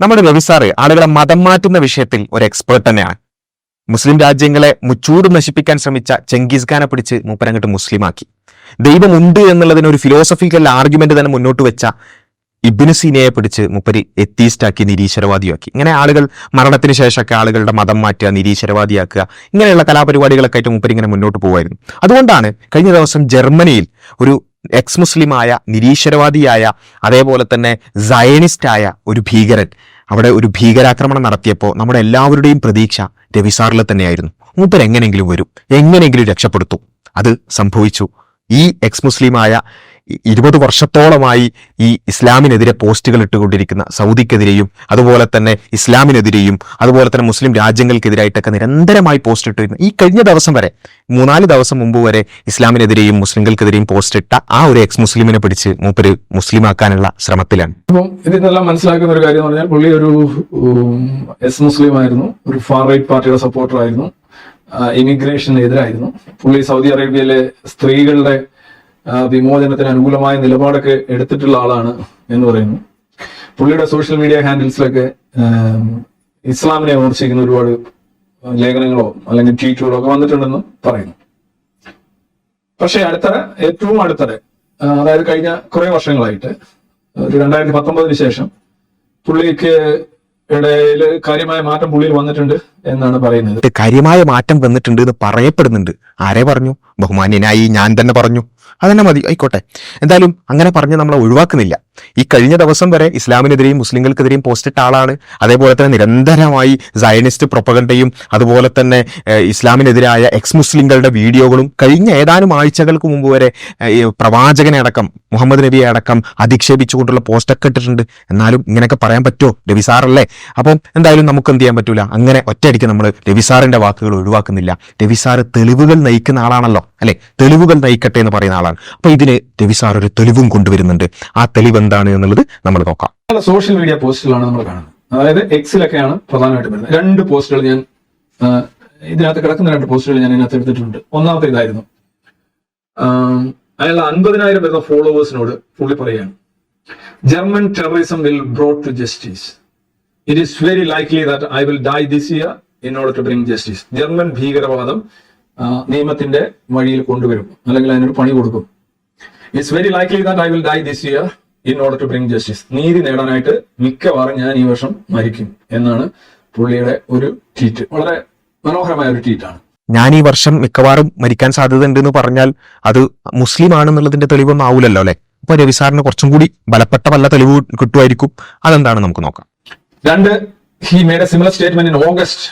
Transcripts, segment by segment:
നമ്മുടെ രവി സാറ് ആളുകളെ മതം മാറ്റുന്ന വിഷയത്തിൽ ഒരു എക്സ്പേർട്ട് തന്നെയാണ്. മുസ്ലിം രാജ്യങ്ങളെ മുച്ചൂട് നശിപ്പിക്കാൻ ശ്രമിച്ച ചെങ്കീസ് ഖാനെ പിടിച്ച് മൂപ്പരങ്ങട്ട് മുസ്ലിമാക്കി. ദൈവമുണ്ട് എന്നുള്ളതിന് ഒരു ഫിലോസഫിക്കൽ ആർഗ്യുമെന്റ് തന്നെ മുന്നോട്ട് വെച്ച ഇബിനു സീനയെ പിടിച്ച് മുപ്പരി എത്തീസ്റ്റാക്കി നിരീശ്വരവാദിയാക്കി. ഇങ്ങനെ ആളുകൾ മരണത്തിന് ശേഷമൊക്കെ ആളുകളുടെ മതം മാറ്റുക നിരീശ്വരവാദിയാക്കുക ഇങ്ങനെയുള്ള കലാപരിപാടികളൊക്കെ ആയിട്ട് മുപ്പരി ഇങ്ങനെ മുന്നോട്ട് പോകുമായിരുന്നു അതുകൊണ്ടാണ് കഴിഞ്ഞ ദിവസം ജർമ്മനിയിൽ ഒരു എക്സ് മുസ്ലിമായ നിരീശ്വരവാദിയായ അതേപോലെ തന്നെ സയനിസ്റ്റായ ഒരു ഭീകരൻ അവിടെ ഒരു ഭീകരാക്രമണം നടത്തിയപ്പോൾ നമ്മുടെ എല്ലാവരുടെയും പ്രതീക്ഷ രവിസാറിൽ തന്നെയായിരുന്നു. മൂപ്പർ എങ്ങനെയെങ്കിലും വരും. എങ്ങനെയെങ്കിലും രക്ഷപ്പെടുത്തും. അത് സംഭവിച്ചു. ഈ എക്സ് മുസ്ലിമായ ഇരുപത് വർഷത്തോളമായി ഈ ഇസ്ലാമിനെതിരെ പോസ്റ്റുകൾ ഇട്ടുകൊണ്ടിരിക്കുന്ന സൗദിക്കെതിരെയും അതുപോലെ തന്നെ ഇസ്ലാമിനെതിരെയും അതുപോലെ തന്നെ മുസ്ലിം രാജ്യങ്ങൾക്കെതിരായിട്ടൊക്കെ നിരന്തരമായി പോസ്റ്റ് ഇട്ടിരുന്ന. ഈ കഴിഞ്ഞ ദിവസം വരെ മൂന്നാൽ ദിവസം മുമ്പ് വരെ ഇസ്ലാമിനെതിരെയും മുസ്ലിങ്ങൾക്കെതിരെയും പോസ്റ്റ് ഇട്ട ആ ഒരു എക്സ് മുസ്ലിമിനെ പിടിച്ച് മൂപ്പര് മുസ്ലിമാക്കാനുള്ള ശ്രമത്തിലാണ്. അപ്പം ഇതിൽ നിന്നെല്ലാം മനസ്സിലാക്കുന്ന ഒരു കാര്യം പറഞ്ഞാൽ പുള്ളി ഒരു എസ് മുസ്ലിം ആയിരുന്നു ഒരു ഫാർ റൈറ്റ് പാർട്ടിയുടെ സപ്പോർട്ടർ ആയിരുന്നു ഇമിഗ്രേഷന് എതിരായിരുന്നു പുള്ളി സൗദി അറേബ്യയിലെ സ്ത്രീകളുടെ വിമോചനത്തിന് അനുകൂലമായ നിലപാടൊക്കെ എടുത്തിട്ടുള്ള ആളാണ് എന്ന് പറയുന്നു. പുള്ളിയുടെ സോഷ്യൽ മീഡിയ ഹാൻഡിൽസിലൊക്കെ ഇസ്ലാമിനെ വിമർശിക്കുന്ന ഒരുപാട് ലേഖനങ്ങളോ അല്ലെങ്കിൽ ട്വീറ്റുകളോ ഒക്കെ വന്നിട്ടുണ്ടെന്ന് പറയുന്നു. പക്ഷേ അടുത്തിടെ ഏറ്റവും അടുത്തിടെ അതായത് കഴിഞ്ഞ കുറെ വർഷങ്ങളായിട്ട് ഒരു രണ്ടായിരത്തി പത്തൊമ്പതിന് ശേഷം പുള്ളിക്ക് ഇടയിൽ കാര്യമായ മാറ്റം പുള്ളിയിൽ വന്നിട്ടുണ്ട് എന്നാണ് പറയുന്നത്. കാര്യമായ മാറ്റം വന്നിട്ടുണ്ട് എന്ന് പറയപ്പെടുന്നുണ്ട്. ആരെ പറഞ്ഞു? ബഹുമാന്യനായി ഞാൻ തന്നെ പറഞ്ഞു. അതന്നെ മതി. ആയിക്കോട്ടെ. എന്തായാലും അങ്ങനെ പറഞ്ഞ് നമ്മളെ ഒഴിവാക്കുന്നില്ല. ഈ കഴിഞ്ഞ ദിവസം വരെ ഇസ്ലാമിനെതിരെയും മുസ്ലിങ്ങൾക്കെതിരെയും പോസ്റ്റ് ഇട്ട ആളാണ്. അതേപോലെ തന്നെ നിരന്തരമായി സയനിസ്റ്റ് പ്രൊപ്പഗണ്ടയും അതുപോലെ തന്നെ ഇസ്ലാമിനെതിരായ എക്സ് മുസ്ലിങ്ങളുടെ വീഡിയോകളും കഴിഞ്ഞ ഏതാനും ആഴ്ചകൾക്ക് മുമ്പ് വരെ പ്രവാചകനെ അടക്കം മുഹമ്മദ് നബിയെ അടക്കം അധിക്ഷേപിച്ചുകൊണ്ടുള്ള പോസ്റ്റൊക്കെ ഇട്ടിട്ടുണ്ട്. എന്നാലും ഇങ്ങനെയൊക്കെ പറയാൻ പറ്റുമോ? രവി സാറല്ലേ അപ്പം എന്തായാലും നമുക്ക് എന്ത് ചെയ്യാൻ പറ്റൂല. അങ്ങനെ ഒറ്റയടിക്ക് നമ്മൾ രവി സാറിന്റെ വാക്കുകൾ ഒഴിവാക്കുന്നില്ല. രവി തെളിവുകൾ നയിക്കുന്ന ആളാണല്ലോ. അല്ലെ? തെളിവുകൾ നയിക്കട്ടെ എന്ന് പറയുന്ന ആളാണ്. അപ്പൊ ഇതിന് രവിസാർ ഒരു തെളിവും കൊണ്ടുവരുന്നുണ്ട്. ആ തെളിവ് എന്താണ് എന്നുള്ളത് നമ്മൾ നോക്കാം. പല സോഷ്യൽ മീഡിയ പോസ്റ്റുകളാണ് നമ്മൾ കാണുന്നത്. അതായത് എക്സിലൊക്കെയാണ് പ്രധാനമായിട്ടും വരുന്നത്. രണ്ട് പോസ്റ്റുകൾ ഞാൻ ഇതിനകത്ത് കിടക്കുന്ന രണ്ട് പോസ്റ്റുകൾ ഞാൻ ഇതിനകത്ത് എടുത്തിട്ടുണ്ട്. ഒന്നാമത്തെ ഇതായിരുന്നു അയാൾ അൻപതിനായിരം വരുന്ന ഫോളോവേഴ്സിനോട് പുള്ളി പറയുകയാണ് German terrorism will brought to justice it is very likely that I will die this year in order to bring justice German ഭീകരവാദം നിയമത്തിന്റെ വഴിയിൽ കൊണ്ടുവരും. അല്ലെങ്കിൽ അതിനൊരു പണി കൊടുക്കും. It's very likely that I will die this year in order to bring justice നീതി നേടാനായിട്ട് മിക്കവാറും ഞാൻ ഈ വർഷം മരിക്കും എന്നാണ് പുള്ളിയുടെ ഒരു ട്വീറ്റ് വളരെ മനോഹരമായ ഒരു ട്വീറ്റാണ് ഞാൻ ഈ വർഷം മിക്കവാറും മരിക്കാൻ സാധ്യത ഉണ്ടെന്ന് പറഞ്ഞാൽ അത് മുസ്ലിം ആണെന്നുള്ളതിന്റെ തെളിവൊന്നും ആവൂലല്ലോ അല്ലെ? അപ്പൊ രവിസാറിന് കുറച്ചും കൂടി ബലപ്പെട്ട വല്ല തെളിവ് കിട്ടുമായിരിക്കും. അതെന്താണ് നമുക്ക് നോക്കാം. രണ്ട് he made a similar statement in August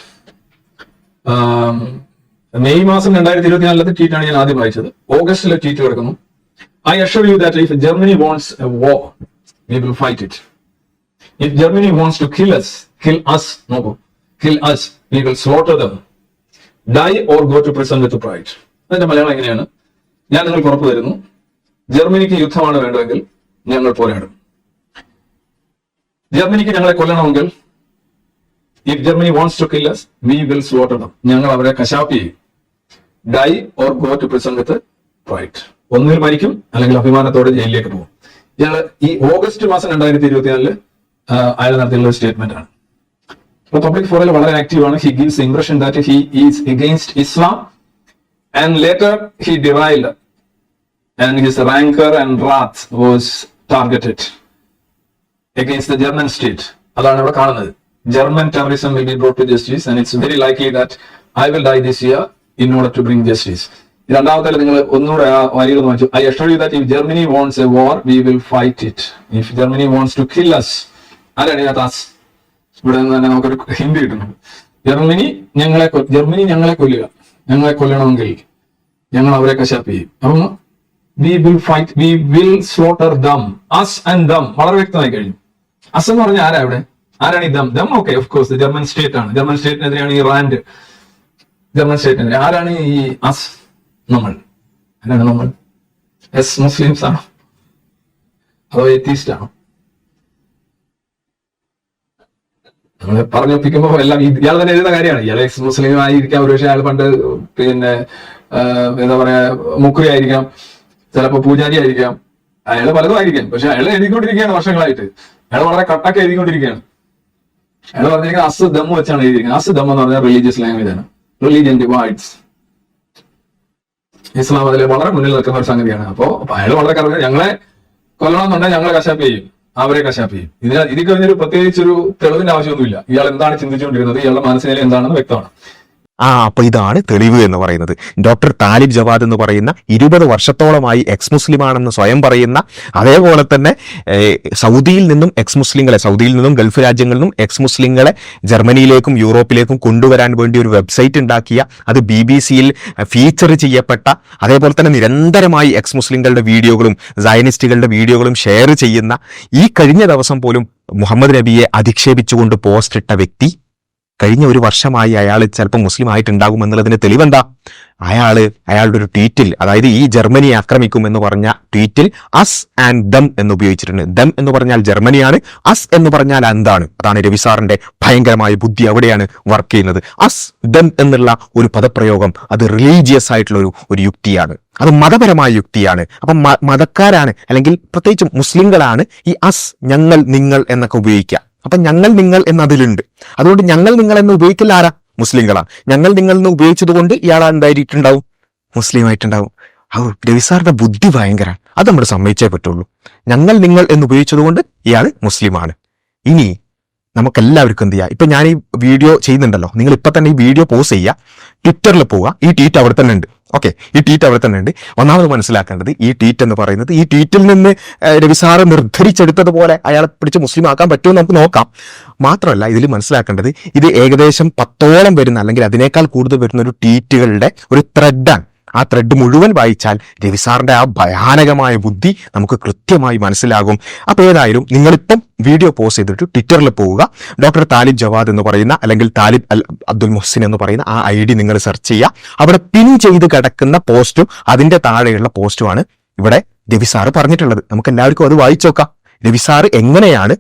May മാസം രണ്ടായിരത്തി ഇരുപത്തിനാലിലത്തെ ട്വീറ്റാണ് ഞാൻ ആദ്യം വായിച്ചത്. ഓഗസ്റ്റിലെ ട്വീറ്റ് കിടക്കുന്നു. I assure you that if Germany wants a war we will fight it if Germany wants to kill us kill us നോക്കൂ. Kill us we will slaughter them die or go to prison with pride അതിന്റെ മലയാളം എങ്ങനെയാണ്? ഞാൻ നിങ്ങൾക്ക് ഉറപ്പ് തരുന്നു ജർമ്മനിക്ക് യുദ്ധമാണ് വേണ്ടതെങ്കിൽ ഞങ്ങൾ പോരാടും. ജർമ്മനിക്ക് ഞങ്ങളെ കൊല്ലണമെങ്കിൽ if Germany wants to us we will slaughter them ഞങ്ങൾ അവരെ കശാപ്പ് ചെയ്യും. Die or go to prison with pride ഒന്നിൽ മരിക്കും അല്ലെങ്കിൽ അഭിമാനത്തോടെ ജയിലിലേക്ക് പോകും. ഇയാൾ ഈ ഓഗസ്റ്റ് മാസം രണ്ടായിരത്തി ഇരുപത്തിനാലിൽ അയാൾ നടത്തിയുള്ള സ്റ്റേറ്റ്മെന്റ് ആണ്. റിപ്പബ്ലിക് പബ്ലിക് ഫോറയിൽ വളരെ ആക്റ്റീവ് ആണ്. He gives impression that he is against Islam and later he derailed and his rancour and wrath was targeted against the German state അതാണ് ഇവിടെ കാണുന്നത്. German terrorism will be brought to justice and it's very likely that I will die this year in order to bring justice. രണ്ടാമത്തെ നിങ്ങൾ ഒന്നുകൂടെ ആ വരികൾ വായിച്ചു. I assure you that if Germany wants a war we will fight it if Germany wants to kill us ആരാണ് ഇതിനകത്ത് us ഇവിടെ നിന്ന് തന്നെ നമുക്കൊരു ഹിന്ദി കിട്ടുന്നുണ്ട് ജർമ്മനി ഞങ്ങളെ ജർമ്മനി ഞങ്ങളെ കൊല്ലുക. ഞങ്ങളെ കൊല്ലണമെങ്കിൽ ഞങ്ങൾ അവരെ കശാപ്പ് ചെയ്യും. അപ്പം we will fight we will slaughter them us and them വളരെ വ്യക്തമായി കഴിഞ്ഞു. അസ് എന്ന് പറഞ്ഞാൽ ആരാ ഇവിടെ? ആരാണ് ഈ them? Them okay of course German state ആണ്. ജർമ്മൻ സ്റ്റേറ്റിനെതിരെയാണ് ഈ റാൻഡ്. ജർമ്മൻ സ്റ്റേറ്റിനെതിരെ ആരാണ് ഈ അസ് നമ്മൾ? ആരാണ് നമ്മൾ? എസ് മുസ്ലിംസ് ആണോ? അതോ എത്തീസ്റ്റ് ആണോ? നമ്മളെ പറഞ്ഞൊപ്പിക്കുമ്പോ എല്ലാം ഇയാൾ തന്നെ എഴുതുന്ന കാര്യമാണ്. ഇയാൾ എക്സ് മുസ്ലിം ആയിരിക്കാം. ഒരുപക്ഷെ അയാൾ പണ്ട് പിന്നെ എന്താ പറയാ മുക്കുരി ആയിരിക്കാം. ചിലപ്പോ പൂജാരി ആയിരിക്കാം. അയാൾ പലതും ആയിരിക്കാം. പക്ഷെ അയാൾ എഴുതിക്കൊണ്ടിരിക്കുകയാണ് വർഷങ്ങളായിട്ട്. അയാൾ വളരെ കട്ടൊക്കെ എഴുതിക്കൊണ്ടിരിക്കുകയാണ്. അയാൾ പറഞ്ഞിരിക്കുന്നത് അസ് വെച്ചാണ് എഴുതിയിരിക്കുന്നത്. അസ് എന്ന് പറഞ്ഞാൽ റിലീജിയസ് ലാംഗ്വേജ് ആണ്. റിലീജിയൻ ഡിവൈഡ്സ് ഇസ്ലാം അതിൽ വളരെ മുന്നിൽ നിൽക്കുന്ന ഒരു സംഗതിയാണ്. അപ്പോ അയാൾ വളരെ കറക്റ്റ് ഞങ്ങളെ കൊല്ലണമെന്നുണ്ടെങ്കിൽ ഞങ്ങളെ കശാപ്പ് ചെയ്യും. അവരെ കശാപ്പ് ചെയ്യും. ഇതിന് ഇതിൽ കഴിഞ്ഞൊരു പ്രത്യേകിച്ചൊരു തെളിവിന്റെ ആവശ്യമൊന്നുമില്ല. ഇയാൾ എന്താണ് ചിന്തിച്ചുകൊണ്ടിരുന്നത്? ഇയാളുടെ മനസ്സിനെ എന്താണെന്ന് വ്യക്തമാണ്. ആ അപ്പൊ ഇതാണ് തെളിവ് എന്ന് പറയുന്നത്. ഡോക്ടർ താലിബ് ജവാദ് എന്ന് പറയുന്ന ഇരുപത് വർഷത്തോളമായി എക്സ് മുസ്ലിം ആണെന്ന് സ്വയം പറയുന്ന അതേപോലെ തന്നെ സൗദിയിൽ നിന്നും എക്സ് മുസ്ലിങ്ങളെ സൗദിയിൽ നിന്നും ഗൾഫ് രാജ്യങ്ങളിൽ നിന്നും എക്സ് മുസ്ലിങ്ങളെ ജർമ്മനിയിലേക്കും യൂറോപ്പിലേക്കും കൊണ്ടുവരാൻ വേണ്ടി ഒരു വെബ്സൈറ്റ് ഉണ്ടാക്കിയ അത് ബി ബി സിയിൽ ഫീച്ചർ ചെയ്യപ്പെട്ട അതേപോലെ തന്നെ നിരന്തരമായി എക്സ് മുസ്ലിങ്ങളുടെ വീഡിയോകളും സയനിസ്റ്റുകളുടെ വീഡിയോകളും ഷെയർ ചെയ്യുന്ന ഈ കഴിഞ്ഞ ദിവസം പോലും മുഹമ്മദ് നബിയെ അധിക്ഷേപിച്ചുകൊണ്ട് പോസ്റ്റ് ഇട്ട വ്യക്തി കഴിഞ്ഞ ഒരു വർഷമായി അയാൾ ചിലപ്പോൾ മുസ്ലിം ആയിട്ടുണ്ടാകും എന്നുള്ളതിന് തെളിവെന്താ? അയാൾ അയാളുടെ ഒരു ട്വീറ്റിൽ അതായത് ഈ ജർമ്മനി ആക്രമിക്കും എന്ന് പറഞ്ഞ ട്വീറ്റിൽ അസ് ആൻഡ് ദം എന്ന് ഉപയോഗിച്ചിട്ടുണ്ട്. ദം എന്ന് പറഞ്ഞാൽ ജർമ്മനിയാണ് അസ് എന്ന് പറഞ്ഞാൽ എന്താണ് അതാണ് രവി സാറിന്റെ ഭയങ്കരമായ ബുദ്ധി. അവിടെയാണ് വർക്ക് ചെയ്യുന്നത്. അസ് ദം എന്നുള്ള ഒരു പദപ്രയോഗം അത് റിലീജിയസ് ആയിട്ടുള്ള ഒരു ഒരു യുക്തിയാണ്. അത് മതപരമായ യുക്തിയാണ്. അപ്പം മതക്കാരാണ് അല്ലെങ്കിൽ പ്രത്യേകിച്ച് മുസ്ലിങ്ങളാണ് ഈ അസ് ഞങ്ങൾ നിങ്ങൾ എന്നൊക്കെ ഉപയോഗിക്കുക. അപ്പൊ ഞങ്ങൾ നിങ്ങൾ എന്ന് അതിലുണ്ട് അതുകൊണ്ട് ഞങ്ങൾ നിങ്ങൾ എന്ന് ഉപയോഗിക്കില്ല ആരാ? മുസ്ലിങ്ങളാണ് ഞങ്ങൾ നിങ്ങൾ എന്ന് ഉപയോഗിച്ചത് കൊണ്ട് ഇയാൾ എന്തായിട്ടുണ്ടാവും മുസ്ലിം ആയിട്ടുണ്ടാവും ഔ രവിസാറിന്റെ ബുദ്ധി ഭയങ്കര അത് നമ്മൾ സമ്മതിച്ചേ പറ്റുള്ളൂ. ഞങ്ങൾ നിങ്ങൾ എന്ന് ഉപയോഗിച്ചത് കൊണ്ട് ഇയാൾ മുസ്ലിമാണ്. ഇനി നമുക്കെല്ലാവർക്കും എന്ത് ചെയ്യാം? ഇപ്പൊ ഞാൻ ഈ വീഡിയോ ചെയ്യുന്നുണ്ടല്ലോ. നിങ്ങൾ ഇപ്പൊ തന്നെ ഈ വീഡിയോ പോസ്റ്റ് ചെയ്യുക ട്വിറ്ററിൽ പോവുക ഈ ട്വീറ്റ് അവിടെ തന്നെ ഉണ്ട്. ഓക്കെ ഈ ട്വീറ്റ് അവിടെ തന്നെ ഉണ്ട്. ഒന്നാമത് മനസ്സിലാക്കേണ്ടത് ഈ ട്വീറ്റ് എന്ന് പറയുന്നത് ഈ ട്വീറ്റിൽ നിന്ന് രവിസാർ രവി നിർദ്ധരിച്ചെടുത്തതുപോലെ അയാളെ പിടിച്ച് മുസ്ലിം ആക്കാൻ പറ്റുമെന്ന് നമുക്ക് നോക്കാം. മാത്രമല്ല ഇതിൽ മനസ്സിലാക്കേണ്ടത് ഇത് ഏകദേശം പത്തോളം വരുന്ന അല്ലെങ്കിൽ അതിനേക്കാൾ കൂടുതൽ വരുന്ന ഒരു ട്വീറ്റുകളുടെ ഒരു ത്രെഡാണ് ആ ത്രെഡ് മുഴുവൻ വായിച്ചാൽ രവിസാറിന്റെ ആ ഭയാനകമായ ബുദ്ധി നമുക്ക് കൃത്യമായി മനസ്സിലാകും. അപ്പോൾ ഏതായാലും നിങ്ങളിപ്പം വീഡിയോ പോസ്റ്റ് ചെയ്തിട്ട് ട്വിറ്ററിൽ പോവുക. ഡോക്ടർ താലിബ് ജവാദ് എന്ന് പറയുന്ന അല്ലെങ്കിൽ താലിബ് അൽ അബ്ദുൽ മുഹസിൻ എന്ന് പറയുന്ന ആ ഐ ഡി നിങ്ങൾ സെർച്ച് ചെയ്യുക. അവിടെ പിൻ ചെയ്ത് കിടക്കുന്ന പോസ്റ്റും അതിന്റെ താഴെയുള്ള പോസ്റ്റുമാണ് ഇവിടെ രവിസാറ് പറഞ്ഞിട്ടുള്ളത്. നമുക്ക് എല്ലാവർക്കും അത് വായിച്ചോക്കാം രവിസാറ് എങ്ങനെയാണ്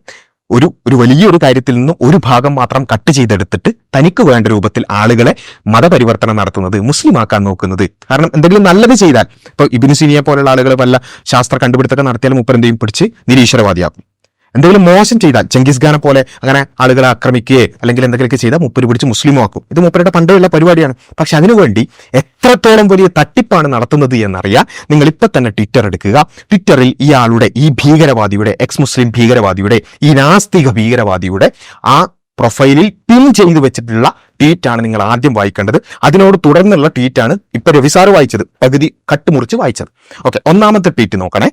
ഒരു ഒരു വലിയൊരു കാര്യത്തിൽ നിന്നും ഒരു ഭാഗം മാത്രം കട്ട് ചെയ്തെടുത്തിട്ട് തനിക്ക് വേണ്ട രൂപത്തിൽ ആളുകളെ മതപരിവർത്തനം നടത്തുന്നത് മുസ്ലിം ആക്കാൻ നോക്കുന്നത്. കാരണം എന്തെങ്കിലും നല്ലത് ചെയ്താൽ ഇപ്പൊ ഇബിനുസിനിയെ പോലുള്ള ആളുകൾ വല്ല ശാസ്ത്ര കണ്ടുപിടുത്തൊക്കെ നടത്തിയാൽ മുപ്പരന്തയും പിടിച്ച് നിരീശ്വരവാദിയാക്കും. എന്തെങ്കിലും മോശം ചെയ്താൽ ചെങ്കിസ് ഖാനെ പോലെ അങ്ങനെ ആളുകളെ ആക്രമിക്കുകയോ അല്ലെങ്കിൽ എന്തെങ്കിലുമൊക്കെ ചെയ്താൽ മുപ്പര് പിടിച്ച് മുസ്ലിമാക്കും ഇത് മുപ്പരുടെ പണ്ടുള്ള പരിപാടിയാണ്. പക്ഷെ അതിനുവേണ്ടി എത്രത്തോളം വലിയ തട്ടിപ്പാണ് നടത്തുന്നത് എന്നറിയാം നിങ്ങൾ ഇപ്പം തന്നെ ട്വിറ്റർ എടുക്കുക. ട്വിറ്ററിൽ ഇയാളുടെ ഈ ഭീകരവാദിയുടെ എക്സ് മുസ്ലിം ഭീകരവാദിയുടെ ഈ നാസ്തിക ഭീകരവാദിയുടെ ആ പ്രൊഫൈലിൽ പിൻ ചെയ്തു വെച്ചിട്ടുള്ള ട്വീറ്റാണ് നിങ്ങൾ ആദ്യം വായിക്കേണ്ടത്. അതിനോട് തുടർന്നുള്ള ട്വീറ്റാണ് ഇപ്പൊ രവിസാർ വായിച്ചത്. പകുതി കട്ടുമുറിച്ച് വായിച്ചത്. ഓക്കെ ഒന്നാമത്തെ ട്വീറ്റ് നോക്കണേ.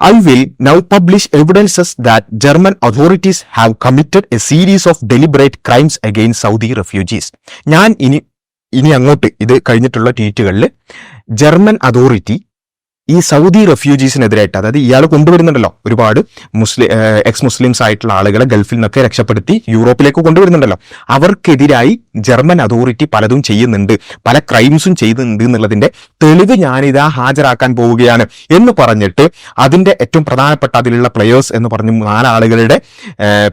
I will now publish evidences that German authorities have committed a series of deliberate crimes again Saudi refugees ഞാൻ ഇനി ഇനി അങ്ങോട്ട് ഇത് കഴിഞ്ഞിട്ടുള്ള ട്വീറ്റുകളിൽ ജർമ്മൻ അതോറിറ്റി ഈ സൗദി റെഫ്യൂജീസിനെതിരായിട്ട് അതായത് ഇയാൾ കൊണ്ടുവരുന്നുണ്ടല്ലോ ഒരുപാട് മുസ്ലിം എക്സ് മുസ്ലിംസ് ആയിട്ടുള്ള ആളുകളെ ഗൾഫിൽ നിന്നൊക്കെ രക്ഷപ്പെടുത്തി യൂറോപ്പിലേക്ക് കൊണ്ടുവരുന്നുണ്ടല്ലോ. അവർക്കെതിരായി ജർമ്മൻ അതോറിറ്റി പലതും ചെയ്യുന്നുണ്ട് പല ക്രൈംസും ചെയ്യുന്നുണ്ട് എന്നുള്ളതിന്റെ തെളിവ് ഞാനിതാ ഹാജരാക്കാൻ പോവുകയാണ് എന്ന് പറഞ്ഞിട്ട് അതിന്റെ ഏറ്റവും പ്രധാനപ്പെട്ട അതിലുള്ള പ്ലെയേഴ്സ് എന്ന് പറഞ്ഞ് നാലാളുകളുടെ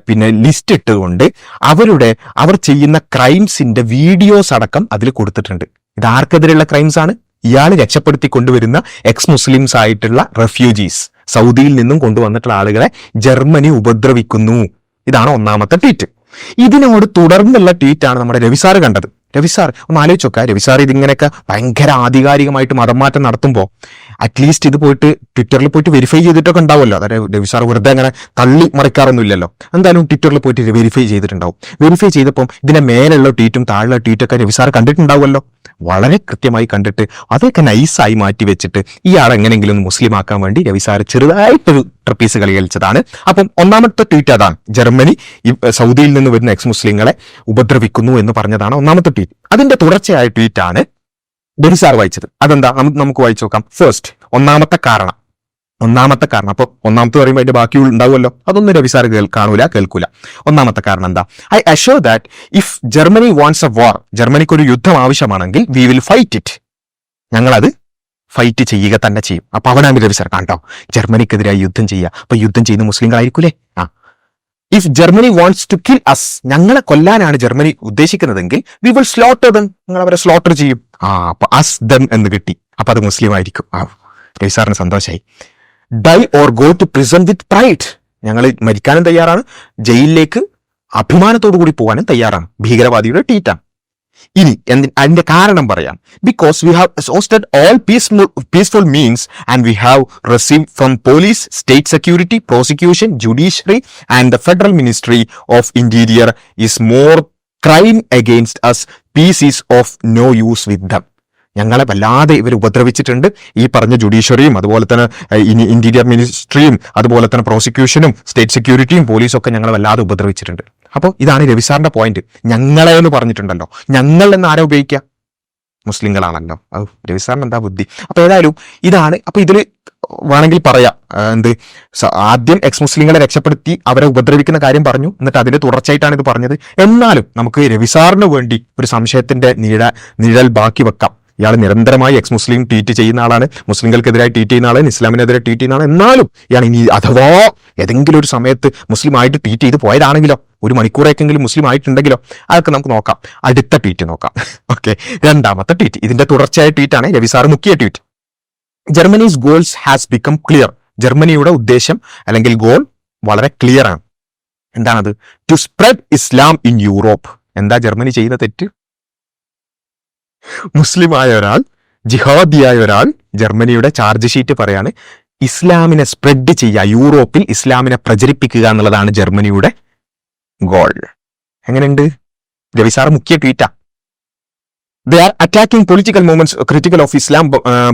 പിന്നെ ലിസ്റ്റ് ഇട്ടുകൊണ്ട് അവരുടെ അവർ ചെയ്യുന്ന ക്രൈംസിന്റെ വീഡിയോസ് അടക്കം അതിൽ കൊടുത്തിട്ടുണ്ട്. ഇത് ആർക്കെതിരെയുള്ള ക്രൈംസ് ആണ്? ഇയാൾ രക്ഷപ്പെടുത്തി കൊണ്ടുവരുന്ന എക്സ് മുസ്ലിംസ് ആയിട്ടുള്ള റെഫ്യൂജീസ് സൗദിയിൽ നിന്നും കൊണ്ടുവന്നിട്ടുള്ള ആളുകളെ ജർമ്മനി ഉപദ്രവിക്കുന്നു. ഇതാണ് ഒന്നാമത്തെ ട്വീറ്റ് ഇതിനോട് തുടർന്നുള്ള ട്വീറ്റാണ് നമ്മുടെ രവിസാർ കണ്ടത്. രവിസാർ ഒന്ന് ആലോചിച്ച് നോക്കുക രവിസാർ ഇതിങ്ങനെയൊക്കെ ഭയങ്കര ആധികാരികമായിട്ട് മതം മാറ്റം നടത്തുമ്പോൾ അറ്റ്ലീസ്റ്റ് ഇത് പോയിട്ട് ട്വിറ്ററിൽ പോയിട്ട് വെരിഫൈ ചെയ്തിട്ടൊക്കെ ഉണ്ടാവുമല്ലോ. അതായത് രവിസാർ വെറുതെ അങ്ങനെ തള്ളി മറിക്കാറൊന്നുമില്ലല്ലോ. എന്തായാലും ട്വിറ്ററിൽ പോയിട്ട് വെരിഫൈ ചെയ്തിട്ടുണ്ടാവും. വെരിഫൈ ചെയ്തപ്പം ഇതിന്റെ മേലുള്ള ട്വീറ്റും താഴെയുള്ള ട്വീറ്റൊക്കെ രവിസാർ കണ്ടിട്ടുണ്ടാവുമല്ലോ. വളരെ കൃത്യമായി കണ്ടിട്ട് അതൊക്കെ നൈസായി മാറ്റി വെച്ചിട്ട് ഇയാൾ എങ്ങനെയെങ്കിലും മുസ്ലിം ആക്കാൻ വേണ്ടി രവിസാർ ചെറുതായിട്ടൊരു ട്രപ്പീസ് കളി കളിച്ചതാണ്. അപ്പം ഒന്നാമത്തെ ട്വീറ്റ് അതാണ്. ജർമ്മനി സൗദിയിൽ നിന്ന് വരുന്ന എക്സ് മുസ്ലിങ്ങളെ ഉപദ്രവിക്കുന്നു എന്ന് പറഞ്ഞതാണ് ഒന്നാമത്തെ ട്വീറ്റ് അതിന്റെ തുടർച്ചയായ ട്വീറ്റാണ് ഡെനിസാർ വായിച്ചത്. അതെന്താ? നമുക്ക് വായിച്ചു നോക്കാം. ഫസ്റ്റ് ഒന്നാമത്തെ കാരണം. ഒന്നാമത്തെ കാരണം. അപ്പൊ ഒന്നാമത്തെ പറയുമ്പോൾ അതിന്റെ ബാക്കി ഉണ്ടാവുമല്ലോ. അതൊന്നും രവിസാർ കേൾ കാണൂല കേൾക്കൂല. ഒന്നാമത്തെ കാരണം എന്താ? I assure that if Germany wants a war ജർമ്മനിക്ക് ഒരു യുദ്ധം ആവശ്യമാണെങ്കിൽ വി വിൽ ഫൈറ്റ് ഇറ്റ് ഞങ്ങളത് ഫൈറ്റ് ചെയ്യുക തന്നെ ചെയ്യും. അപ്പൊ അവനാണ് രവിസാർ കണ്ടോ? ജർമ്മനിക്കെതിരായി യുദ്ധം ചെയ്യുക. അപ്പൊ യുദ്ധം ചെയ്യുന്ന മുസ്ലിങ്ങളായിരിക്കൂലേ? ആ. If Germany wants to kill us ഞങ്ങളെ കൊല്ലാനാണ് ജർമ്മനി ഉദ്ദേശിക്കുന്നതെങ്കിൽ വി വിൽ സ്ലോട്ടർ ദം ഞങ്ങൾ അവരെ സ്ലോട്ടർ ചെയ്യും. ആ അപ്പൊ അസ് ദം എന്ന് കിട്ടി. അപ്പൊ അത് മുസ്ലിം ആയിരിക്കും ആ. രവിസാറിന് സന്തോഷമായി die or go to prison with pride ഞങ്ങൾ മരിക്കാനും തയ്യാറാണ്. ജയിലിലേക്ക് അഭിമാനത്തോടു കൂടി പോകാനും തയ്യാറാണ്. ഭീകരവാദിയുടെ ടീറ്റാണ് ഇനി എന്തി- അതിന്റെ കാരണം പറയാം. Because we have exhausted all peaceful peaceful means and we have receive from police state security prosecution judiciary and the federal ministry of interior is more crime against us peace is of no use with them ഞങ്ങളെ വല്ലാതെ ഇവർ ഉപദ്രവിച്ചിട്ടുണ്ട്. ഈ പറഞ്ഞ ജുഡീഷ്യറിയും അതുപോലെ തന്നെ ഇനി interior മിനിസ്ട്രിയും അതുപോലെ തന്നെ പ്രോസിക്യൂഷനും സ്റ്റേറ്റ് സെക്യൂരിറ്റിയും പോലീസും ഒക്കെ ഞങ്ങളെ വല്ലാതെ ഉപദ്രവിച്ചിട്ടുണ്ട്. അപ്പോൾ ഇതാണ് രവിസാറിന്റെ പോയിന്റ് ഞങ്ങളെ എന്ന് പറഞ്ഞിട്ടുണ്ടല്ലോ. ഞങ്ങൾ എന്ന് ആരാ ഉപയോഗിക്കുക? മുസ്ലിങ്ങളാണല്ലോ. അത് രവിസാറിന് എന്താ ബുദ്ധി? അപ്പൊ ഏതായാലും ഇതാണ്. അപ്പൊ ഇതിൽ വേണമെങ്കിൽ പറയാം. എന്ത്? ആദ്യം എക്സ് മുസ്ലിങ്ങളെ രക്ഷപ്പെടുത്തി അവരെ ഉപദ്രവിക്കുന്ന കാര്യം പറഞ്ഞു. എന്നിട്ട് അതിന്റെ തുടർച്ചയായിട്ടാണ് ഇത് പറഞ്ഞത്. എന്നാലും നമുക്ക് രവിസാറിന് വേണ്ടി ഒരു സംശയത്തിന്റെ നിഴ നിഴൽ ബാക്കി വെക്കാം. ഇയാൾ നിരന്തരമായി എക്സ് മുസ്ലിം ട്വീറ്റ് ചെയ്യുന്ന ആളാണ് മുസ്ലിങ്ങൾക്കെതിരായി ട്വീറ്റ് ചെയ്യുന്ന ആളാണ് ഇസ്ലാമിനെതിരെ ട്വീറ്റ് ചെയ്യുന്ന ആളാണ്. എന്നാലും ഇയാൾ ഇനി അഥവാ ഏതെങ്കിലും ഒരു സമയത്ത് മുസ്ലിം ആയിട്ട് ട്വീറ്റ് ചെയ്ത് പോയതാണെങ്കിലോ ഒരു മണിക്കൂറേക്കെങ്കിലും മുസ്ലിം ആയിട്ടുണ്ടെങ്കിലോ അതൊക്കെ നമുക്ക് നോക്കാം. അടുത്ത ട്വീറ്റ് നോക്കാം. ഓക്കെ രണ്ടാമത്തെ ട്വീറ്റ് ഇതിന്റെ തുടർച്ചയായ ട്വീറ്റാണ് രവിസാർ മുഖ്യ tweet Germany's goals has become clear ജർമ്മനിയുടെ ഉദ്ദേശം അല്ലെങ്കിൽ ഗോൾ വളരെ ക്ലിയർ ആണ്. എന്താണത്? To spread Islam in Europe എന്താ ജർമ്മനി ചെയ്യുന്ന തെറ്റ്? മുസ്ലിമായ ഒരാൾ ജിഹാദിയായ ഒരാൾ ജർമ്മനിയുടെ ചാർജ് ഷീറ്റ് പറയാണ് ഇസ്ലാമിനെ സ്പ്രെഡ് ചെയ്യുക യൂറോപ്പിൽ ഇസ്ലാമിനെ പ്രചരിപ്പിക്കുക എന്നുള്ളതാണ് ജർമ്മനിയുടെ ഗോൾ എങ്ങനെയുണ്ട്? രവിസാർ മുഖ്യ ട്വീറ്റാ they are attacking political movements critical of Islam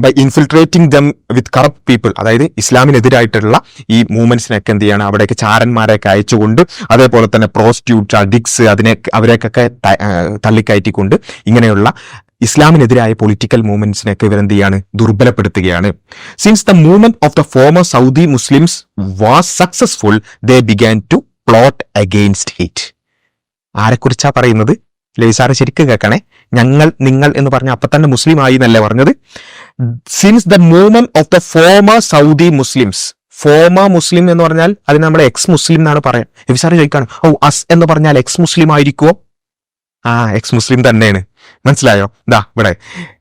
by infiltrating them with corrupt people അതായത് ഇസ്ലാമിനെതിരായിട്ടുള്ള ഈ മൂവ്മെന്റ്സിനൊക്കെ എന്ത് ചെയ്യണം? അവിടേക്ക് ചാരന്മാരെയൊക്കെ അയച്ചുകൊണ്ട് അതേപോലെ തന്നെ പ്രോസ്റ്റ്യൂട്ട് അഡിക്സ് അതിനെ അവരെയൊക്കെ തള്ളിക്കയറ്റിക്കൊണ്ട് ഇങ്ങനെയുള്ള ഇസ്ലാമിനെതിരായ പൊളിറ്റിക്കൽ മൂവ്മെന്റ്സിനൊക്കെ ഇവരെന്ത് ചെയ്യാണ് ദുർബലപ്പെടുത്തുകയാണ്. Since the movement of the former Saudi Muslims was successful they began to plot against it ആരെക്കുറിച്ചാ പറയുന്നത്? ലൈസാറെ ശരിക്കും കേൾക്കണേ. ഞങ്ങൾ നിങ്ങൾ എന്ന് പറഞ്ഞ അപ്പൊ തന്നെ മുസ്ലിം ആയി എന്നല്ലേ പറഞ്ഞത്? Since the movement of the former Saudi Muslims former Muslim എന്ന് പറഞ്ഞാൽ അതിന് നമ്മൾ എക്സ് മുസ്ലിം എന്നാണ് പറയാം. നബിസാറ് ചോദിക്കാണ് ഓ അസ് എന്ന് പറഞ്ഞാൽ എക്സ് മുസ്ലിം ആയിരിക്കുമോ ആ എക്സ് മുസ്ലിം തന്നെയാണ്. മനസ്സിലായോ? ദാ ഇവിടെ.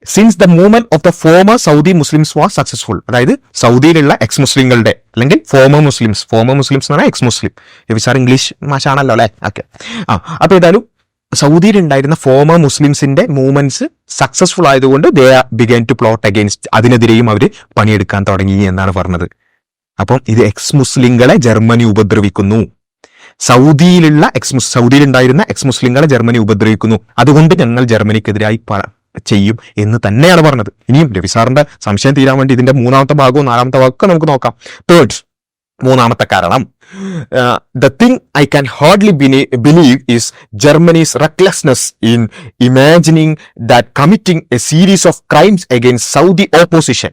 Since the movement of the former Saudi Muslims was successful അതായത് സൗദിയിലുള്ള എക്സ് മുസ്ലിങ്ങളുടെ അല്ലെങ്കിൽ ഫോമർ മുസ്ലിംസ് ഫോമർ മുസ്ലിംസ് എന്ന് പറഞ്ഞാൽ എക്സ് മുസ്ലിം നബിസാർ ഇംഗ്ലീഷ് മാഷാണല്ലോ അല്ലേ? ഓക്കെ ആ അപ്പൊ ഏതായാലും സൗദിയിൽ ഉണ്ടായിരുന്ന ഫോമർ മുസ്ലിംസിന്റെ മൂവ്മെന്റ്സ് സക്സസ്ഫുൾ ആയതുകൊണ്ട് they began to plot against അതിനെതിരെയും അവർ പണിയെടുക്കാൻ തുടങ്ങി എന്നാണ് പറഞ്ഞത്. അപ്പം ഇത് എക്സ് മുസ്ലിങ്ങളെ ജർമ്മനി ഉപദ്രവിക്കുന്നു. സൗദിയിലുള്ള എക്സ് സൗദിയിലുണ്ടായിരുന്ന എക്സ് മുസ്ലിങ്ങളെ ജർമ്മനി ഉപദ്രവിക്കുന്നു. അതുകൊണ്ട് ഞങ്ങൾ ജർമ്മനിക്കെതിരായി ചെയ്യും എന്ന് തന്നെയാണ് പറഞ്ഞത്. ഇനിയും രവി സാറിന്റെ സംശയം തീരാൻ വേണ്ടി ഇതിന്റെ മൂന്നാമത്തെ ഭാഗവും നാലാമത്തെ ഭാഗമൊക്കെ നമുക്ക് നോക്കാം. തേർഡ് മൂന്നാമത്തെ കാരണം. The thing I can hardly believe is Germany's recklessness in imagining that committing a series of crimes against Saudi opposition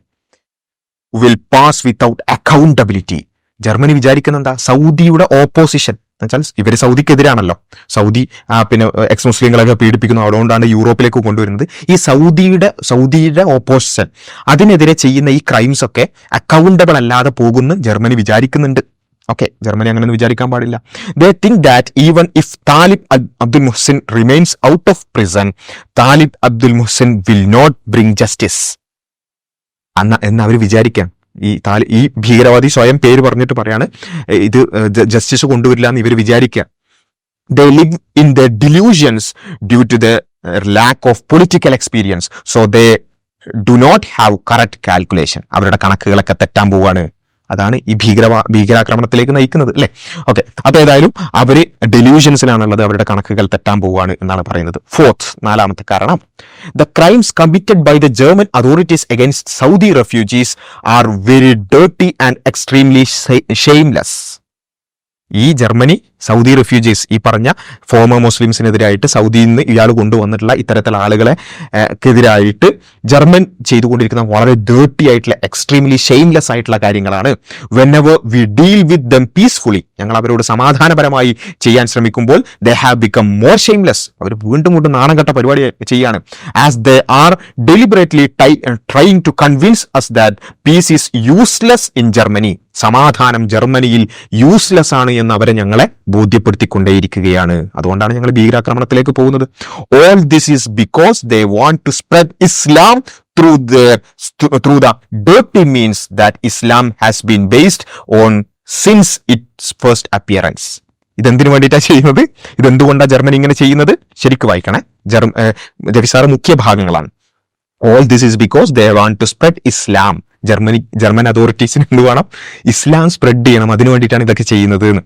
will pass without accountability Germany വിചാരിക്കുന്ന എന്താ സൗദിയുടെ ഓപ്പോസിഷൻ എന്നുവെച്ചാൽ ഇവർ സൗദിക്കെതിരാണല്ലോ. സൗദി പിന്നെ എക്സ് മുസ്ലിങ്ങളൊക്കെ പീഡിപ്പിക്കുന്നു. അതുകൊണ്ടാണ് യൂറോപ്പിലേക്ക് കൊണ്ടുവരുന്നത്. ഈ സൗദിയുടെ സൗദിയുടെ ഓപ്പോസിഷൻ അതിനെതിരെ ചെയ്യുന്ന ഈ ക്രൈംസ് ഒക്കെ അക്കൗണ്ടബിൾ അല്ലാതെ പോകുന്ന ജർമ്മനി വിചാരിക്കുന്നുണ്ട്. ഓക്കെ ജർമ്മനി അങ്ങനെ വിചാരിക്കാൻ പാടില്ല. They think that even if Taleb Abdul Mohsen remains out of prison Taleb Abdul Mohsen will not bring justice അന്ന എന്ന് അവർ വിചാരിക്കാം ഈ താലി ഈ ഭീകരവാദി സ്വയം പേര് പറഞ്ഞിട്ട് പറയാണ് ഇത് ജസ്റ്റിസ് കൊണ്ടുവരില്ല എന്ന് ഇവർ വിചാരിക്കുക the live in the delusions due to the lack of political experience so they do not have correct calculation അവരുടെ കണക്കുകളൊക്കെ തെറ്റാൻ പോവാണ്. അതാണ് ഈ ഭീകരവാ ഭീകരാക്രമണത്തിലേക്ക് നയിക്കുന്നത് അല്ലേ? ഓക്കെ അപ്പൊ ഏതായാലും അവർ ഡെലൂഷൻസിലാണുള്ളത് അവരുടെ കണക്കുകൾ തെറ്റാൻ പോവുകയാണ് എന്നാണ് പറയുന്നത്. ഫോർത്ത് നാലാമത്തെ കാരണം. The crimes committed by the German authorities against Saudi refugees are very dirty and extremely shameless ഈ ജർമ്മനി സൗദി റെഫ്യൂജീസ് ഈ പറഞ്ഞ ഫോമർ മുസ്ലിംസിനെതിരായിട്ട് സൗദിയിൽ നിന്ന് ഇയാൾ കൊണ്ടുവന്നിട്ടുള്ള ഇത്തരത്തിലുള്ള ആളുകളെ എതിരായിട്ട് ജർമ്മൻ ചെയ്തുകൊണ്ടിരിക്കുന്ന വളരെ ഡേർട്ടി ആയിട്ടുള്ള എക്സ്ട്രീംലി ഷെയിംലെസ് ആയിട്ടുള്ള കാര്യങ്ങളാണ്. Whenever we deal with them peacefully ഞങ്ങൾ അവരോട് സമാധാനപരമായി ചെയ്യാൻ ശ്രമിക്കുമ്പോൾ they have become more shameless അവർ വീണ്ടും വീണ്ടും നാണം കെട്ട പരിപാടി ചെയ്യാണ്. As they are deliberately trying to convince us that peace is useless in Germany സമാധാനം ജർമ്മനിയിൽ യൂസ്ലെസ് ആണ് എന്ന് അവരെ ഞങ്ങളെ ബോധ്യപ്പെടുത്തിക്കൊണ്ടേയിരിക്കുകയാണ്. അതുകൊണ്ടാണ് ഞങ്ങൾ ഭീകരാക്രമണത്തിലേക്ക് പോകുന്നത്. All this is because they want to spread Islam through through the dirty means that Islam has been based on since its first appearance ഇതെന്തിനു വേണ്ടിയിട്ടാണ് ചെയ്യുന്നത്? ഇതെന്തുകൊണ്ടാണ് ജർമ്മനി ഇങ്ങനെ ചെയ്യുന്നത്? ശരിക്കും വായിക്കണേ. ജർമ്മ രവിസാറ് മുഖ്യ ഭാഗങ്ങളാണ്. All this is because they want to spread Islam Germany German അതോറിറ്റീസിന് എന്ത് വേണം? ഇസ്ലാം spread ചെയ്യണം. അതിനു വേണ്ടിയിട്ടാണ് ഇതൊക്കെ ചെയ്യുന്നത് എന്ന്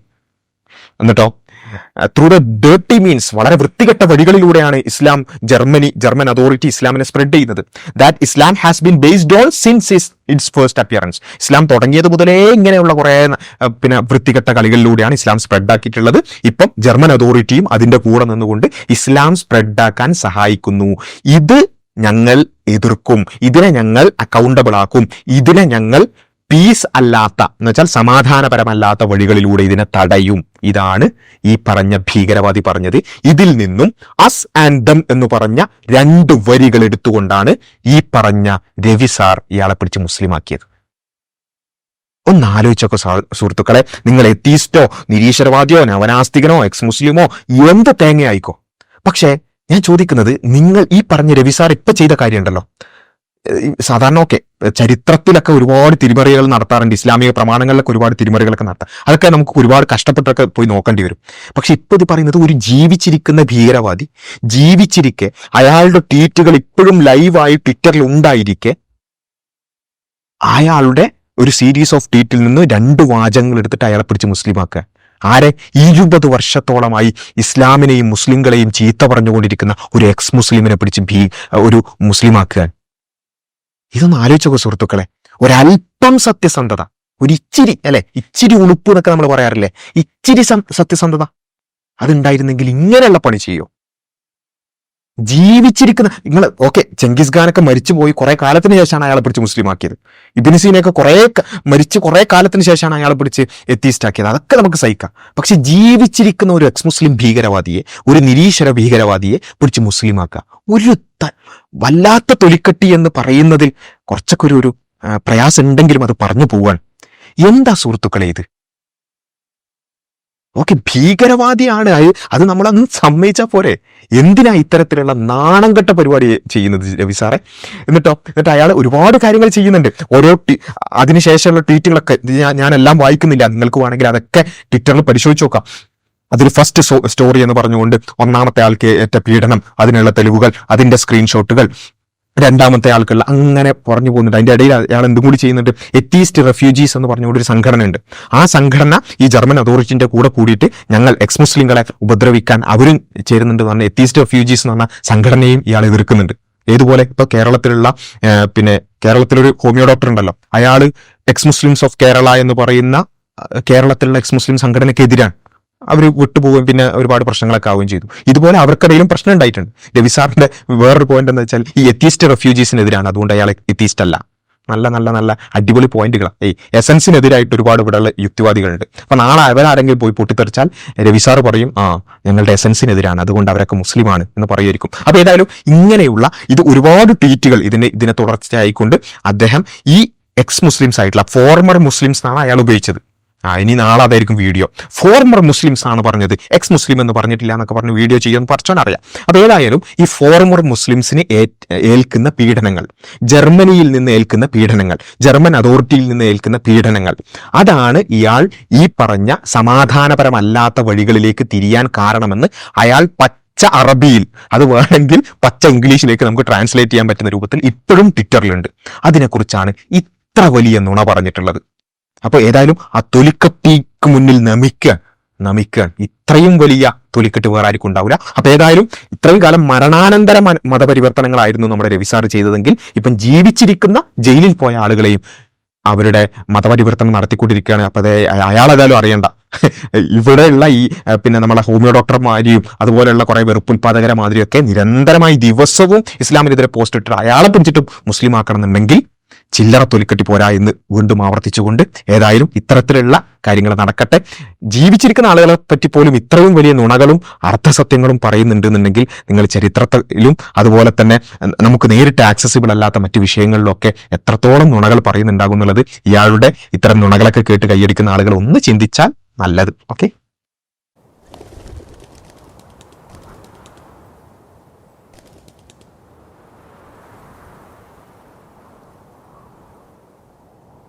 എന്നിട്ടോ? ത്രൂ ദ ഡേർട്ടി മീൻസ് വളരെ വൃത്തികെട്ട വഴികളിലൂടെയാണ് ഇസ്ലാം ജർമ്മനി ജർമ്മൻ അതോറിറ്റി ഇസ്ലാമിനെ സ്പ്രെഡ് ചെയ്യുന്നത്. That Islam has been based on since is it's first appearance Islam തുടങ്ങിയത് മുതലേ ഇങ്ങനെയുള്ള കുറേ പിന്നെ വൃത്തികെട്ട കളികളിലൂടെയാണ് ഇസ്ലാം സ്പ്രെഡ് ആക്കിയിട്ടുള്ളത്. ഇപ്പം ജർമ്മൻ അതോറിറ്റിയും അതിന്റെ കൂടെ നിന്നുകൊണ്ട് ഇസ്ലാം സ്പ്രെഡ് ആക്കാൻ സഹായിക്കുന്നു. ഇത് ഞങ്ങൾ എതിർക്കും. ഇതിനെ ഞങ്ങൾ അക്കൗണ്ടബിൾ ആക്കും. ഇതിനെ ഞങ്ങൾ പീസ് അല്ലാത്ത എന്ന് വെച്ചാൽ സമാധാനപരമല്ലാത്ത വഴികളിലൂടെ ഇതിനെ തടയും. ഇതാണ് ഈ പറഞ്ഞ ഭീകരവാദി പറഞ്ഞത്. ഇതിൽ നിന്നും അസ് ആൻഡ് ദം എന്ന് പറഞ്ഞ രണ്ട് വരികൾ എടുത്തുകൊണ്ടാണ് ഈ പറഞ്ഞ രവി സാർ ഇയാളെ പിടിച്ച് മുസ്ലിമാക്കിയത്. ഒന്ന് ആലോചിച്ചൊക്കെ സുഹൃത്തുക്കളെ. നിങ്ങൾ എത്തീസ്റ്റോ നിരീശ്വരവാദിയോ നവനാസ്തികനോ എക്സ് മുസ്ലിമോ എന്ത് തേങ്ങയായിക്കോ. പക്ഷേ ഞാൻ ചോദിക്കുന്നത് നിങ്ങൾ ഈ പറഞ്ഞ രവി സാർ ഇപ്പൊ ചെയ്ത കാര്യമുണ്ടല്ലോ. സാധാരണ ഓക്കെ ചരിത്രത്തിലൊക്കെ ഒരുപാട് തിരിമറികൾ നടത്താറുണ്ട് ഇസ്ലാമിക പ്രമാണങ്ങളിലൊക്കെ ഒരുപാട് തിരിമറികളൊക്കെ നടത്താം അതൊക്കെ നമുക്ക് ഒരുപാട് കഷ്ടപ്പെട്ടൊക്കെ പോയി നോക്കേണ്ടി വരും. പക്ഷെ ഇപ്പൊ ഇത് പറയുന്നത് ഒരു ജീവിച്ചിരിക്കുന്ന ഭീകരവാദി ജീവിച്ചിരിക്കെ അയാളുടെ ട്വീറ്റുകൾ ഇപ്പോഴും ലൈവായി ട്വിറ്ററിൽ ഉണ്ടായിരിക്കെ അയാളുടെ ഒരു സീരീസ് ഓഫ് ട്വീറ്റിൽ നിന്ന് രണ്ട് വാചകങ്ങൾ എടുത്തിട്ട് അയാളെ പിടിച്ച് മുസ്ലിമാക്കുക. ആരെ? ഇരുപത് വർഷത്തോളമായി ഇസ്ലാമിനെയും മുസ്ലിങ്ങളെയും ചീത്ത പറഞ്ഞുകൊണ്ടിരിക്കുന്ന ഒരു എക്സ് മുസ്ലിമിനെ പിടിച്ച് ഭീ ഒരു മുസ്ലിമാക്കുക ഇതൊന്ന് ആലോചിച്ചോക്കോ സുഹൃത്തുക്കളെ. ഒരല്പം സത്യസന്ധത. ഒരു ഇച്ചിരി അല്ലെ? ഇച്ചിരി ഉളുപ്പ് എന്നൊക്കെ നമ്മൾ പറയാറില്ലേ? ഇച്ചിരി സത്യസന്ധത. അതുണ്ടായിരുന്നെങ്കിൽ ഇങ്ങനെയുള്ള പണി ചെയ്യോ? ജീവിച്ചിരിക്കുന്ന നിങ്ങൾ ഓക്കെ ചെങ്കിസ് ഖാനൊക്കെ മരിച്ചു പോയി കുറെ കാലത്തിന് ശേഷമാണ് അയാളെ പിടിച്ച് മുസ്ലിമാക്കിയത്. ഇബിന് സീനൊക്കെ കുറെ മരിച്ച് കുറെ കാലത്തിന് ശേഷമാണ് അയാളെ പിടിച്ച് എത്തിസ്റ്റ് ആക്കിയത് അതൊക്കെ നമുക്ക് സഹിക്കാം. പക്ഷെ ജീവിച്ചിരിക്കുന്ന ഒരു എക്സ് മുസ്ലിം ഭീകരവാദിയെ ഒരു നിരീശ്വര ഭീകരവാദിയെ പിടിച്ച് മുസ്ലിമാക്കുക. ഒരു ത- വല്ലാത്ത തൊലിക്കട്ടി എന്ന് പറയുന്നതിൽ കുറച്ചൊക്കെ ഒരു ഒരു പ്രയാസം ഉണ്ടെങ്കിലും അത് പറഞ്ഞു പോവാൻ എന്താ സുഹൃത്തുക്കളെ ഇത്? ഓക്കെ ഭീകരവാദിയാണ്. അത് നമ്മളന്ന് സമ്മതിച്ചാൽ പോരെ. എന്തിനാ ഇത്തരത്തിലുള്ള നാണം കെട്ട പരിപാടി ചെയ്യുന്നത് രവി സാറേ? എന്നിട്ടോ എന്നിട്ട് അയാൾ ഒരുപാട് കാര്യങ്ങൾ ചെയ്യുന്നുണ്ട്. ഓരോ അതിനുശേഷമുള്ള ട്വീറ്റുകളൊക്കെ ഞാനെല്ലാം വായിക്കുന്നില്ല. നിങ്ങൾക്ക് വേണമെങ്കിൽ അതൊക്കെ ട്വിറ്ററിൽ പരിശോധിച്ച് നോക്കാം. അതിൽ ഫസ്റ്റ് സ്റ്റോറി എന്ന് പറഞ്ഞുകൊണ്ട് ഒന്നാമത്തെ ആൾക്ക് ഏറ്റ പീഡനം അതിനുള്ള തെളിവുകൾ അതിന്റെ സ്ക്രീൻഷോട്ടുകൾ രണ്ടാമത്തെ ആൾക്കുള്ള അങ്ങനെ പറഞ്ഞു പോകുന്നുണ്ട്. അതിന്റെ ഇടയിൽ അയാൾ എന്തും കൂടി ചെയ്യുന്നുണ്ട്. എത്തീസ്റ്റ് റെഫ്യൂജീസ് എന്ന് പറഞ്ഞുകൊണ്ട് ഒരു സംഘടന ഉണ്ട് ആ സംഘടന ഈ ജർമ്മൻ അതോറിറ്റിന്റെ കൂടെ കൂടിയിട്ട് ഞങ്ങൾ എക്സ് മുസ്ലിങ്ങളെ ഉപദ്രവിക്കാൻ അവരും ചേരുന്നുണ്ട് എന്ന് പറഞ്ഞാൽ എത്തീസ്റ്റ് റെഫ്യൂജീസ് എന്ന് പറഞ്ഞ സംഘടനയും ഇയാൾ എതിർക്കുന്നുണ്ട്. ഏതുപോലെ? ഇപ്പൊ കേരളത്തിലുള്ള പിന്നെ കേരളത്തിലൊരു ഹോമിയോ ഡോക്ടർ ഉണ്ടല്ലോ. അയാൾ എക്സ് മുസ്ലിംസ് ഓഫ് കേരള എന്ന് പറയുന്ന കേരളത്തിലുള്ള എക്സ് മുസ്ലിം സംഘടനയ്ക്കെതിരാണ്. അവർ വിട്ടുപോവുകയും പിന്നെ ഒരുപാട് പ്രശ്നങ്ങളൊക്കെ ആവുകയും ചെയ്തു. ഇതുപോലെ അവർക്കിടയിലും പ്രശ്നം ഉണ്ടായിട്ടുണ്ട്. രവി സാറിന്റെ വേറൊരു പോയിന്റ് എന്ന് വെച്ചാൽ ഈ എത്തിസ്റ്റ് റെഫ്യൂജീസിനെതിരാണ് അതുകൊണ്ട് അയാൾ എത്തിസ്റ്റ് അല്ല. നല്ല നല്ല നല്ല അടിപൊളി പോയിന്റുകളാണ് ഈ എസൻസിനെതിരായിട്ട് ഒരുപാട് ഇവിടെയുള്ള യുക്തിവാദികളുണ്ട്. അപ്പൊ നാളെ അവരാരെങ്കിലും പോയി പൊട്ടിത്തെറിച്ചാൽ രവി സാർ പറയും ആ ഞങ്ങളുടെ എസൻസിനെതിരാണ് അതുകൊണ്ട് അവരൊക്കെ മുസ്ലിമാണ് എന്ന് പറയുമായിരിക്കും. അപ്പൊ ഏതായാലും ഇങ്ങനെയുള്ള ഇത് ഒരുപാട് ട്വീറ്റുകൾ ഇതിനെ ഇതിനെ തുടർച്ചയായിക്കൊണ്ട് അദ്ദേഹം ഈ എക്സ് മുസ്ലിംസ് ആയിട്ടുള്ള ഫോർമർ മുസ്ലിംസ് എന്നാണ് അയാൾ ഉപയോഗിച്ചത്. ആ ഇനി നാളെ അതായിരിക്കും വീഡിയോ. ഫോർമർ മുസ്ലിംസ് ആണ് പറഞ്ഞത്. എക്സ് മുസ്ലിം എന്ന് പറഞ്ഞിട്ടില്ല എന്നൊക്കെ പറഞ്ഞ് വീഡിയോ ചെയ്യുമെന്ന് പറച്ചോൻ അറിയാം. അതേതായാലും ഈ ഫോർമർ മുസ്ലിംസിന് ഏൽക്കുന്ന പീഡനങ്ങൾ ജർമ്മനിയിൽ നിന്ന് ഏൽക്കുന്ന പീഡനങ്ങൾ ജർമ്മൻ അതോറിറ്റിയിൽ നിന്ന് ഏൽക്കുന്ന പീഡനങ്ങൾ അതാണ് ഇയാൾ ഈ പറഞ്ഞ സമാധാനപരമല്ലാത്ത വഴികളിലേക്ക് തിരിയാൻ കാരണമെന്ന് അയാൾ പച്ച അറബിയിൽ അത് വേണമെങ്കിൽ പച്ച ഇംഗ്ലീഷിലേക്ക് നമുക്ക് ട്രാൻസ്ലേറ്റ് ചെയ്യാൻ പറ്റുന്ന രൂപത്തിൽ ഇപ്പോഴും ട്വിറ്ററിലുണ്ട് അതിനെക്കുറിച്ചാണ് ഇത്ര വലിയ നുണ പറഞ്ഞിട്ടുള്ളത്. അപ്പൊ ഏതായാലും ആ തൊലിക്കട്ടിക്ക് മുന്നിൽ നമിക്കുക നമിക്കുക. ഇത്രയും വലിയ തൊലിക്കെട്ട് വേറെ ആർക്കും ഉണ്ടാവില്ല. അപ്പൊ ഏതായാലും ഇത്രയും കാലം മരണാനന്തര മതപരിവർത്തനങ്ങളായിരുന്നു നമ്മുടെ രവിസാർ ചെയ്തതെങ്കിൽ ഇപ്പം ജീവിച്ചിരിക്കുന്ന ജയിലിൽ പോയ ആളുകളെയും അവരുടെ മതപരിവർത്തനം നടത്തിക്കൊണ്ടിരിക്കുകയാണ്. അപ്പൊ അതേ അയാൾ ഏതായാലും അറിയണ്ട. ഇവിടെയുള്ള ഈ പിന്നെ നമ്മളെ ഹോമിയോ ഡോക്ടർമാരെയും അതുപോലെയുള്ള കുറെ വെറുപ്പുൽപാദകരെ മാതിരിയൊക്കെ നിരന്തരമായി ദിവസവും ഇസ്ലാമിനെതിരെ പോസ്റ്റ് ഇട്ടിട്ട് അയാളെ പിടിച്ചിട്ടും മുസ്ലിം ആക്കണമെന്നുണ്ടെങ്കിൽ ചില്ലറ തൊലിക്കെട്ടി പോരാ എന്ന് വീണ്ടും ആവർത്തിച്ചുകൊണ്ട് ഏതായാലും ഇത്തരത്തിലുള്ള കാര്യങ്ങൾ നടക്കട്ടെ. ജീവിച്ചിരിക്കുന്ന ആളുകളെ പറ്റി പോലും ഇത്രയും വലിയ നുണകളും അർത്ഥസത്യങ്ങളും പറയുന്നുണ്ടെന്നുണ്ടെങ്കിൽ നിങ്ങൾ ചരിത്രത്തിലും അതുപോലെ തന്നെ നമുക്ക് നേരിട്ട് ആക്സസിബിൾ അല്ലാത്ത മറ്റു വിഷയങ്ങളിലൊക്കെ എത്രത്തോളം നുണകൾ പറയുന്നുണ്ടാകും എന്നുള്ളത് ഇയാളുടെ ഇത്തരം നുണകളൊക്കെ കേട്ട് കൈയടിക്കുന്ന ആളുകൾ ഒന്ന് ചിന്തിച്ചാൽ നല്ലത്. ഓക്കെ